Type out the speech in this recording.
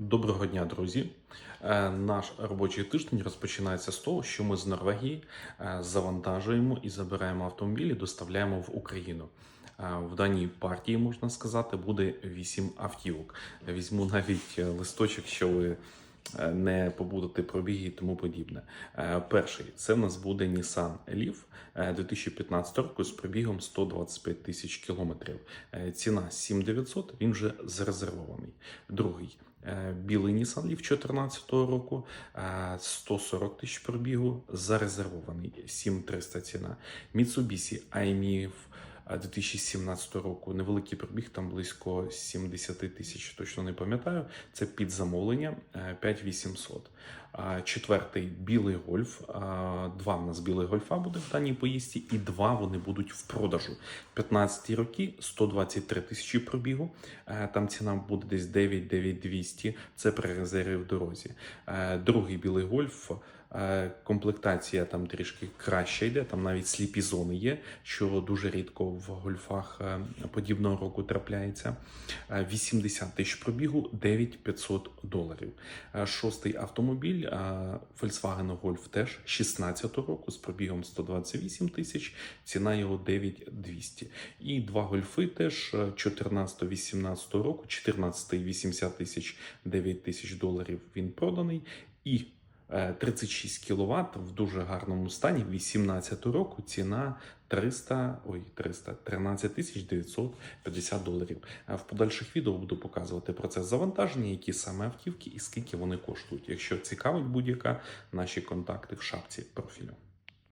Доброго дня, друзі. Е, Наш робочий тиждень розпочинається з того, що ми з Норвегії е, завантажуємо і забираємо автомобілі, доставляємо в Україну. Е, В даній партії можна сказати буде 8 автівок. Візьму навіть листочок, що ви не побудете пробіги і тому подібне. Е, Перший це в нас буде Nissan Leaf е, 2015 року з пробігом 125 тисяч кілометрів. Е, Ціна 7900, він вже зарезервований. Другий е, білий Nissan Leaf 2014 року, е, 140 тисяч пробігу, зарезервований 7300 ціна. Mitsubishi iMIF е, 2017 року, невеликий пробіг, там близько 70 тисяч, точно не пам'ятаю. Це під замовлення е, 5800. Четвертий білий гольф. Два в нас білих гольфа буде в даній поїздці, і два вони будуть в продажу. 15 роки, 123 тисячі пробігу. Е, Там ціна буде десь 9-9200. Це при резерві в дорозі. Е, Другий білий гольф. Е, Комплектація там трішки краще йде, там навіть сліпі зони є, що дуже рідко в гольфах е, подібного року трапляється. Е, 80 тисяч пробігу, 9500 доларів. Е, Шостий автомобіль е, Volkswagen Golf теж 16 року з пробігом 128 тисяч, ціна його 9200. І два гольфи теж 14-18 року, 14 80 тисяч, 9 тисяч доларів він проданий. І е, 36 кВт в дуже гарному стані 18 року ціна 300, ой, 300, 13 тисяч 950 доларів. А В подальших відео буду показувати процес завантаження, які саме автівки і скільки вони коштують. Якщо цікавить будь-яка, наші контакти в шапці профілю.